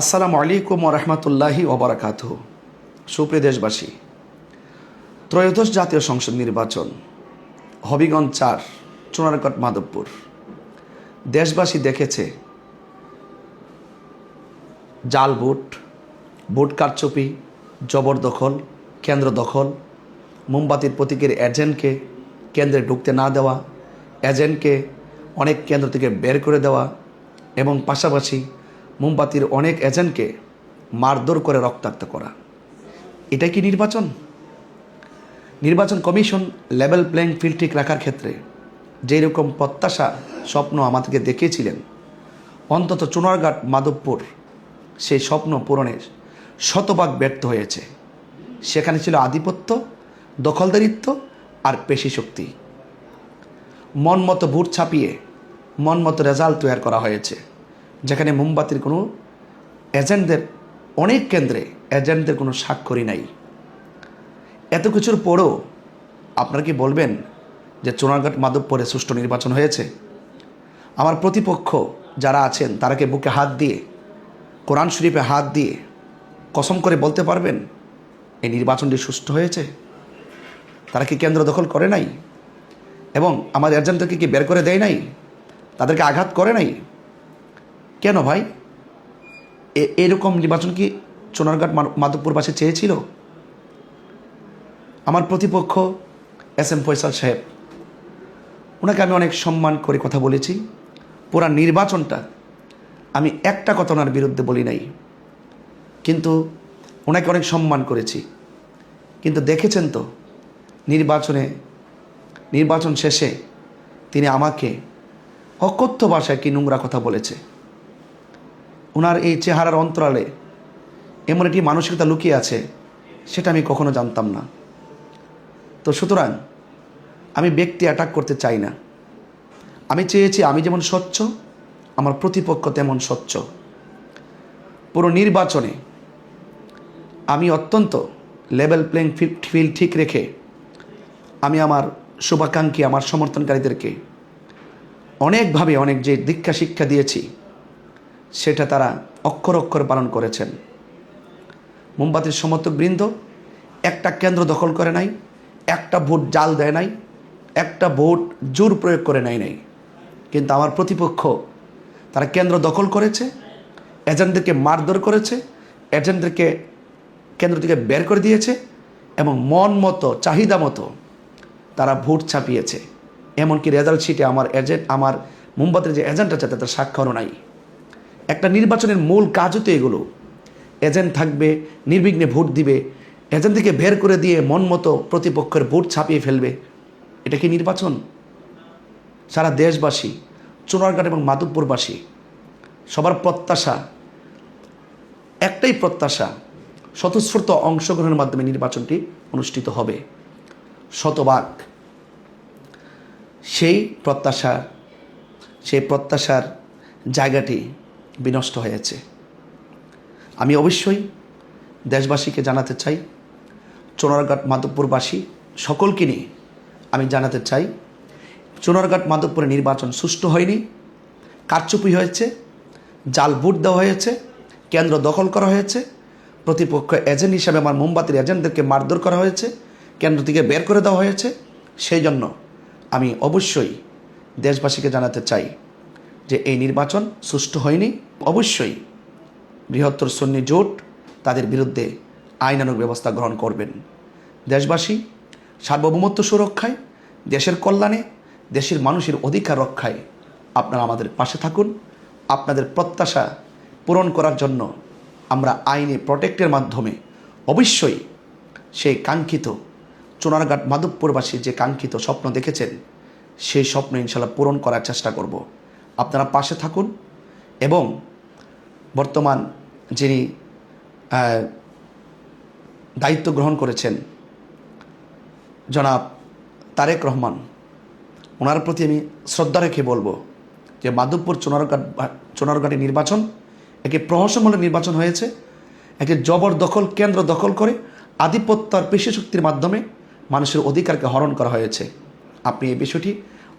আসসালামু আলাইকুম রহমতুল্লাহি ওবরাকাত সুপ্রিয় দেশবাসী, ত্রয়োদশ জাতীয় সংসদ নির্বাচন, হবিগঞ্জ চার, চুনারকট মাধবপুর। দেশবাসী দেখেছে জাল ভোট ভোট কারচুপি জবরদখল কেন্দ্র দখল, মোমবাতির প্রতীকের এজেন্টকে কেন্দ্রে ঢুকতে না দেওয়া, এজেন্টকে অনেক কেন্দ্র থেকে বের করে দেওয়া এবং পাশাপাশি মোমবাতির অনেক এজেন্টকে মারধর করে রক্তাক্ত করা। এটা কি নির্বাচন? নির্বাচন কমিশন লেভেল প্লেইং ফিল্ড ঠিক রাখার ক্ষেত্রে যেই রকম প্রত্যাশা স্বপ্ন আমাদেরকে দেখিয়েছিলেন, অন্তত চুনারঘাট, মাধবপুর সেই স্বপ্ন পূরণের শতভাগ ব্যর্থ হয়েছে। সেখানে ছিল আধিপত্য, দখলদারিত্ব আর পেশি শক্তি। মন মতো ভোট ছাপিয়ে মন মতো রেজাল্ট তৈরি করা হয়েছে। যেখানে মোমবাতির কোনো এজেন্টদের, অনেক কেন্দ্রে এজেন্টদের কোনো স্বাক্ষরই নাই। এত কিছুর পরও আপনারা কি বলবেন যে চোনারঘাট মাধবপুরে সুষ্ঠু নির্বাচন হয়েছে? আমার প্রতিপক্ষ যারা আছেন, তারাকে বুকে হাত দিয়ে, কোরআন শরীফে হাত দিয়ে কসম করে বলতে পারবেন, এই নির্বাচনটি সুষ্ঠু হয়েছে? তারা কি কেন্দ্র দখল করে নাই? এবং আমার এজেন্টদেরকে কি বের করে দেয় নাই? তাদেরকে আঘাত করে নাই? কেন ভাই? এরকম নির্বাচন কি সোনারঘাট মা- মাধবপুরবাসী চেয়েছিল? আমার প্রতিপক্ষ এস এম ফয়সাল সাহেব, ওনাকে আমি অনেক সম্মান করে কথা বলেছি। পুরা নির্বাচনটা আমি একটা কথা ওনার বিরুদ্ধে বলি নাই। কিন্তু ওনাকে অনেক সম্মান করেছি। কিন্তু দেখেছেন তো, নির্বাচনে, নির্বাচন শেষে তিনি আমাকে অকথ্য ভাষায় কি নোংরা কথা বলেছে। ওনার এই চেহারার অন্তরালে এমন একটি মানসিকতা লুকিয়ে আছে, সেটা আমি কখনো জানতাম না। তো সুতরাং, আমি ব্যক্তি অ্যাটাক করতে চাই না। আমি চেয়েছি আমি যেমন স্বচ্ছ, আমার প্রতিপক্ষ তেমন স্বচ্ছ। পুরো নির্বাচনে আমি অত্যন্ত লেভেল প্লেইং ফিল্ড ঠিক রেখে আমি আমার শুভাকাঙ্ক্ষী, আমার সমর্থনকারীদেরকে অনেকভাবে অনেক যে দীক্ষা শিক্ষা দিয়েছি সেটা তারা অক্ষর অক্ষর পালন করেছেন। মোমবাতির সমর্থক বৃন্দ, একটা কেন্দ্র দখল করে নাই, একটা ভোট জাল দেয় নাই, একটা ভোট জোর প্রয়োগ করে নেয় নাই। কিন্তু আমার প্রতিপক্ষ তারা কেন্দ্র দখল করেছে, এজেন্টদেরকে মারধর করেছে, এজেন্টদেরকে কেন্দ্র থেকে বের করে দিয়েছে এবং মন মতো, চাহিদা মতো তারা ভোট ছাপিয়েছে। এমনকি রেজাল্ট শিটে আমার এজেন্ট আমার মোমবাতির যে এজেন্ট আছে, তাদের স্বাক্ষরও নাই। একটা নির্বাচনের মূল কাজও তো এগুলো। এজেন্ট থাকবে, নির্বিঘ্নে ভোট দিবে এজেন্ট থেকে বের করে দিয়ে মন মতো প্রতিপক্ষের ভোট ছাপিয়ে ফেলবে। এটা কি নির্বাচন? সারা দেশবাসী চুনারঘাট এবং মাধবপুরবাসী, সবার প্রত্যাশা, একটাই প্রত্যাশা, স্বতঃস্ফূর্ত অংশগ্রহণের মাধ্যমে নির্বাচনটি অনুষ্ঠিত হবে। শতভাগ। সেই প্রত্যাশা সেই প্রত্যাশার জায়গাটি বিনষ্ট হয়েছে। আমি অবশ্যই দেশবাসীকে জানাতে চাই, চোনারঘাট মাধবপুরবাসী সকলকে নিয়ে আমি জানাতে চাই, চোনারঘাট মাধবপুরে নির্বাচন সুষ্ঠু হয়নি, কারচুপি হয়েছে, জাল ভোট দেওয়া হয়েছে, কেন্দ্র দখল করা হয়েছে, প্রতিপক্ষ এজেন্ট হিসাবে আমার মোমবাতির এজেন্টদেরকে মারধর করা হয়েছে, কেন্দ্র থেকে বের করে দেওয়া হয়েছে, সেই জন্য আমি অবশ্যই দেশবাসীকে জানাতে চাই। যে এই নির্বাচন সুষ্ঠু হয়নি, অবশ্যই বৃহত্তর সন্নি জোট তাদের বিরুদ্ধে আইনানুগ ব্যবস্থা গ্রহণ করবেন। দেশবাসী, সার্বভৌমত্ব সুরক্ষায়, দেশের কল্যাণে, দেশের মানুষের অধিকার রক্ষায় আপনারা আমাদের পাশে থাকুন। আপনাদের প্রত্যাশা পূরণ করার জন্য আমরা আইনে প্রটেক্টের মাধ্যমে অবশ্যই সেই কাঙ্ক্ষিত চুনারঘাট মাধবপুরবাসীর যে কাঙ্ক্ষিত স্বপ্ন দেখেছেন, সেই স্বপ্ন ইনশাল্লাহ পূরণ করার চেষ্টা করব। আপনারা পাশে থাকুন এবং বর্তমান যিনি দায়িত্ব গ্রহণ করেছেন, জনাব তারেক রহমান, ওনার প্রতি আমি শ্রদ্ধা রেখে বলব যে মাধবপুর চুনারঘাট চুনারঘাটে নির্বাচন একটি প্রহসনমূলক নির্বাচন হয়েছে, একটি জবরদখল কেন্দ্র দখল করে আধিপত্য আর পেশি শক্তির মাধ্যমে মানুষের অধিকারকে হরণ করা হয়েছে। আপনি এই বিষয়টি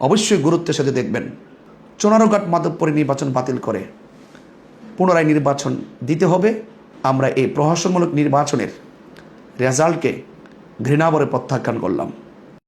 অবশ্যই গুরুত্বের সাথে দেখবেন। চুনারঘাট মাধবপুরে নির্বাচন বাতিল করে। পুনরায় নির্বাচন দিতে হবে। আমরা এই প্রহসনমূলক নির্বাচনের রেজাল্টকে ঘৃণাবরে প্রত্যাখ্যান করলাম।